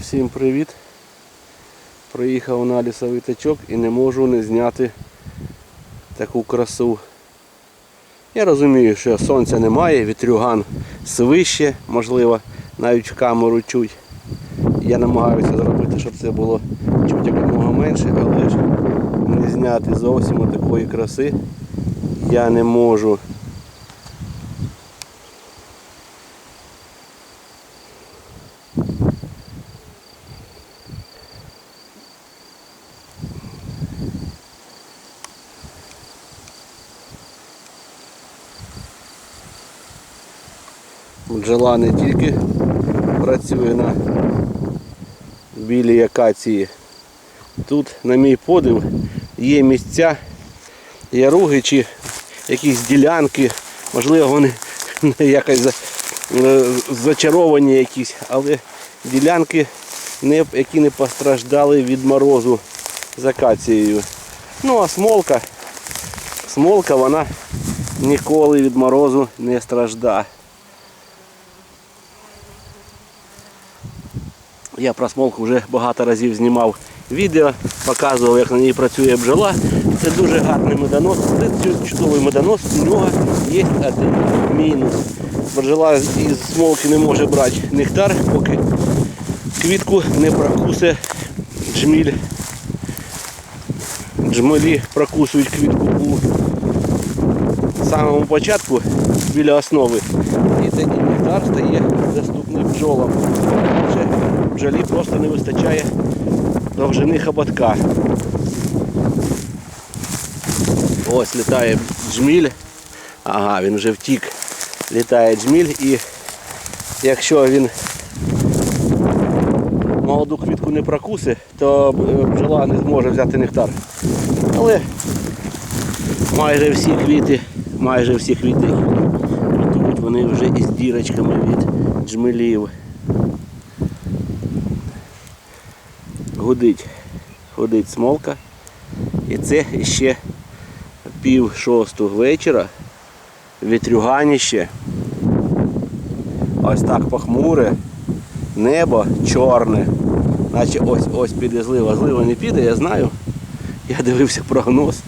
Всім привіт! Приїхав на лісовий тачок і не можу не зняти таку красу. Я розумію, що сонця немає, вітрюган свище, можливо, навіть в камеру чуть. Я намагаюся зробити, щоб це було чуть якомога менше, але ж не зняти зовсім такої краси я не можу. Бджола не тільки працює на білій акації. Тут, на мій подив, є місця, яруги чи якісь ділянки, можливо, вони якось е, зачаровані якісь, але ділянки, які не постраждали від морозу з акацією. Ну а смолка, смолка вона ніколи від морозу не страждає. Я про смолку вже багато разів знімав відео, показував, як на ній працює бджола. Це дуже гарний медонос, це чудовий медонос, у нього є один мінус. Бджола із смолки не може брати нектар, поки квітку не прокусе джміль. Джмелі прокусують квітку у самому початку біля основи. І тоді нектар стає доступний бджолам. Вже просто не вистачає довжини хоботка. Ось літає джміль. Ага, він вже втік. Літає джміль і якщо він молоду квітку не прокуси, то е, бджола не зможе взяти нектар. Але майже всі квіти, майже всі квіти вони вже із дірочками від джмелів. Гудить, гудить смолка. І це ще пів шостого вечора. Вітрюганіще. Ось так похмуре. Небо чорне. Наче ось ось піде злива. Злива не піде, я знаю. Я дивився прогноз.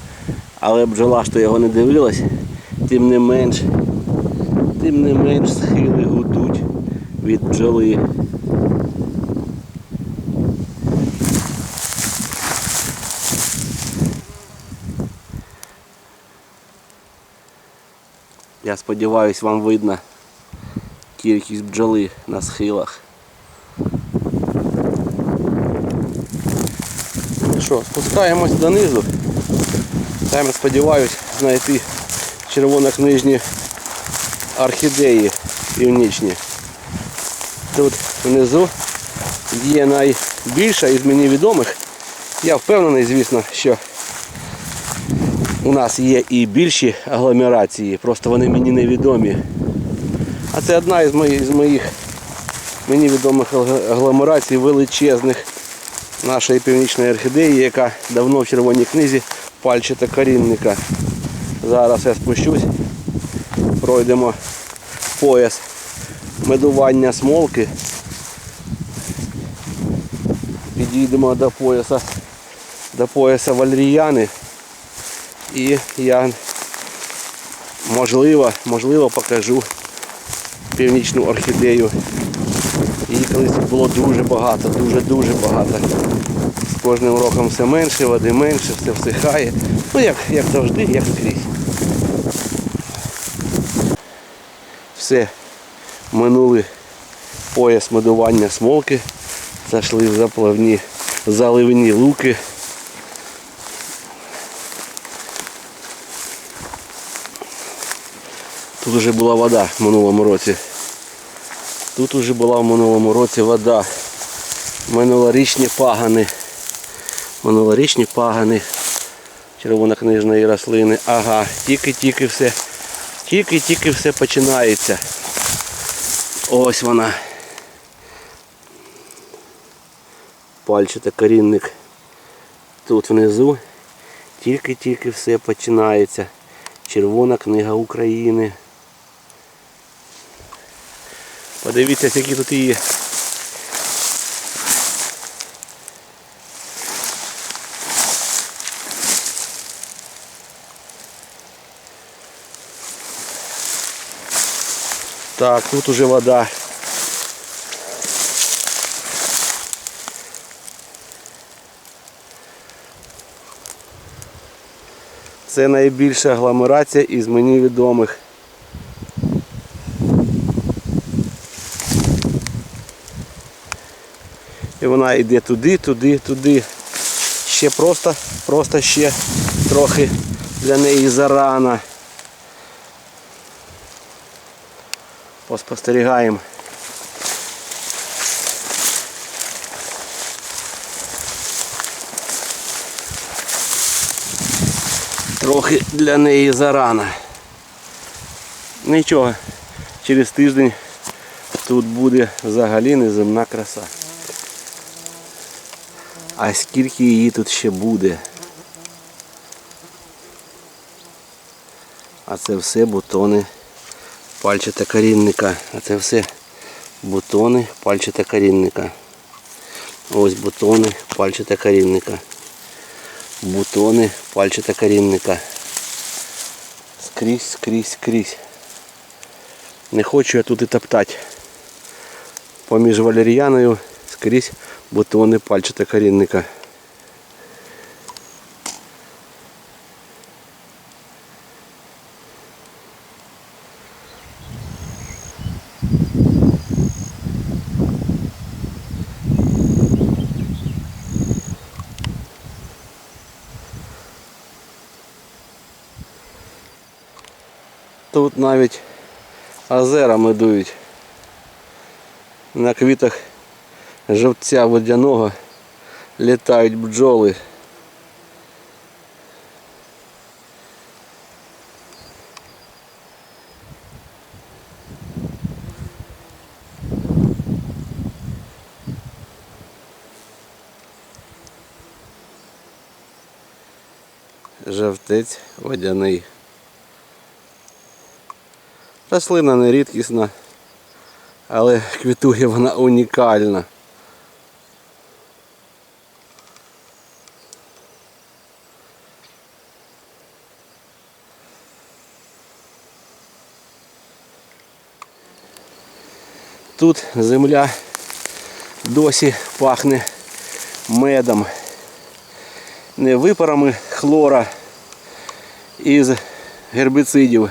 Але бджола то його не дивилась. Тим не менш, тим не менш схили гудуть від бджоли. Я сподіваюся, вам видно кількість бджоли на схилах. Що, спускаємось донизу. Там я сподіваюся знайти червонокнижні орхідеї північні. Тут внизу є найбільша із мені відомих. Я впевнений, звісно, що у нас є і більші агломерації, просто вони мені невідомі. А це одна із моїх, із моїх мені відомих агломерацій величезних нашої північної орхідеї, яка давно в червоній книзі пальчата корінника. Зараз я спущусь, пройдемо пояс медування смолки. Підійдемо до пояса, до пояса вальріяни. І я можливо, можливо покажу північну орхідею. Її колись було дуже багато, дуже-дуже багато. З кожним роком все менше, води менше, все всихає. Ну як, як завжди, як скрізь. Все, минули пояс медування смолки, зайшли в заплавні заливні луки. Тут вже була вода в минулому році. Тут вже була в минулому році вода. Минулорічні пагани. Минулорічні пагани червонокнижної рослини. Ага, тільки-тільки все. Тільки-тільки все починається. Ось вона. Пальчата корінник. Тут внизу. Тільки-тільки все починається. Червона книга України. Подивіться, які тут її. Так, тут уже вода. Це найбільша агломерація із мені відомих. І вона йде туди, туди, туди. Ще просто, просто ще трохи для неї зарано. Поспостерігаємо. Трохи для неї зарано. Нічого, через тиждень тут буде взагалі неземна краса. А скільки її тут ще буде? А це все бутони пальчата корінника. А це все бутони пальчата корінника. Ось бутони пальчата корінника. Бутони пальчата корінника. Скрізь, скрізь, скрізь. Не хочу я тут і топтати. Поміж валеріяною скрізь бутони пальчата корінника. Тут навіть озерами дують. На квітах жовтця водяного літають бджоли. Жовтець водяний. Рослина не рідкісна, але квітує вона унікальна. Тут земля досі пахне медом, не випарами хлора із гербіцидів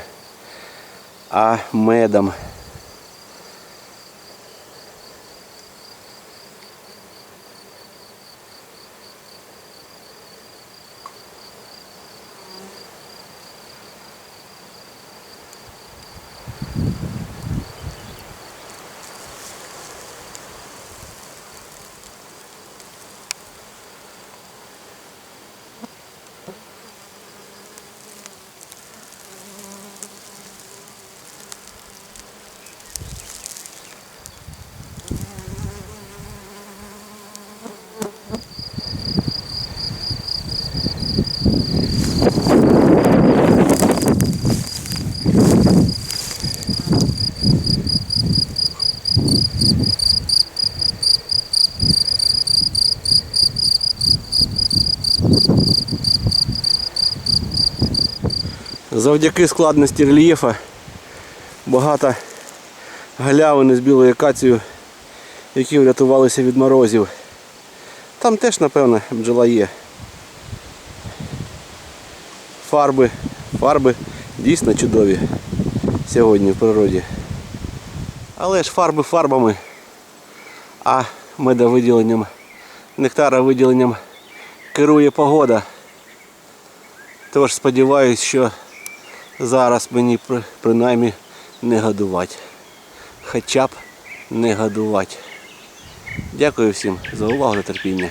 а медом. Завдяки складності рельєфа багато галявини з білою акацією, які врятувалися від морозів. Там теж, напевно, бджола є. Фарби, фарби дійсно чудові сьогодні в природі. Але ж фарби фарбами, а медовиділенням, нектаровиділенням керує погода. Тож сподіваюся, що зараз мені принаймні не годувати. Хоча б не годувати. Дякую всім за увагу та терпіння.